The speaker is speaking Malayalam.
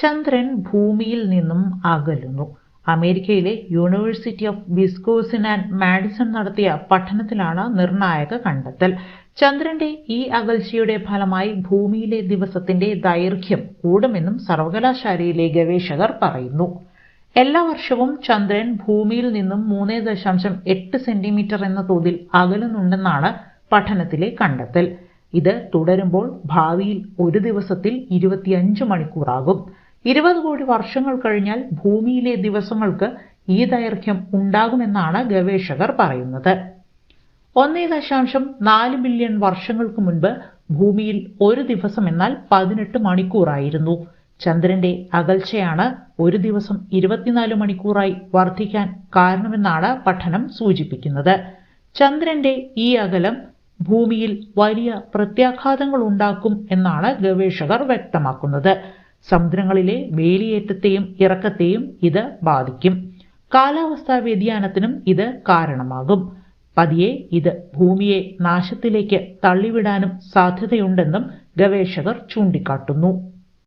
ചന്ദ്രൻ ഭൂമിയിൽ നിന്നും അകലുന്നു. അമേരിക്കയിലെ university of Wisconsin and Madison നടത്തിയ പഠനത്തിലാണ് നിർണായക കണ്ടെത്തൽ. ചന്ദ്രന്റെ ഈ അകൽച്ചയുടെ ഫലമായി ഭൂമിയിലെ ദിവസത്തിന്റെ ദൈർഘ്യം കൂടുമെന്നും സർവകലാശാലയിലെ ഗവേഷകർ പറയുന്നു. എല്ലാ വർഷവും ചന്ദ്രൻ ഭൂമിയിൽ നിന്നും മൂന്ന് ദശാംശം എട്ട് സെന്റിമീറ്റർ എന്ന തോതിൽ അകലുന്നുണ്ടെന്നാണ് പഠനത്തിലെ കണ്ടെത്തൽ. ഇത് തുടരുമ്പോൾ ഭാവിയിൽ ഒരു ദിവസത്തിൽ ഇരുപത്തിയഞ്ച് മണിക്കൂറാകും. ഇരുപത് കോടി വർഷങ്ങൾ കഴിഞ്ഞാൽ ഭൂമിയിലെ ദിവസങ്ങൾക്ക് ഈ ദൈർഘ്യം ഉണ്ടാകുമെന്നാണ് ഗവേഷകർ പറയുന്നത്. ഒന്നേ ദശാംശം നാല് ബില്യൺ വർഷങ്ങൾക്ക് മുൻപ് ഭൂമിയിൽ ഒരു ദിവസം എന്നാൽ പതിനെട്ട് മണിക്കൂറായിരുന്നു. ചന്ദ്രന്റെ അകൽച്ചയാണ് ഒരു ദിവസം ഇരുപത്തിനാല് മണിക്കൂറായി വർദ്ധിക്കാൻ കാരണമെന്നാണ് പഠനം സൂചിപ്പിക്കുന്നത്. ചന്ദ്രന്റെ ഈ അകലം ഭൂമിയിൽ വലിയ പ്രത്യാഘാതങ്ങൾ ഉണ്ടാക്കും എന്നാണ് ഗവേഷകർ വ്യക്തമാക്കുന്നത്. സമുദ്രങ്ങളിലെ വേലിയേറ്റത്തെയും ഇറക്കത്തെയും ഇത് ബാധിക്കും. കാലാവസ്ഥാ വ്യതിയാനത്തിനും ഇത് കാരണമാകും. പതിയെ ഇത് ഭൂമിയെ നാശത്തിലേക്ക് തള്ളിവിടാനും സാധ്യതയുണ്ടെന്നും ഗവേഷകർ ചൂണ്ടിക്കാട്ടുന്നു.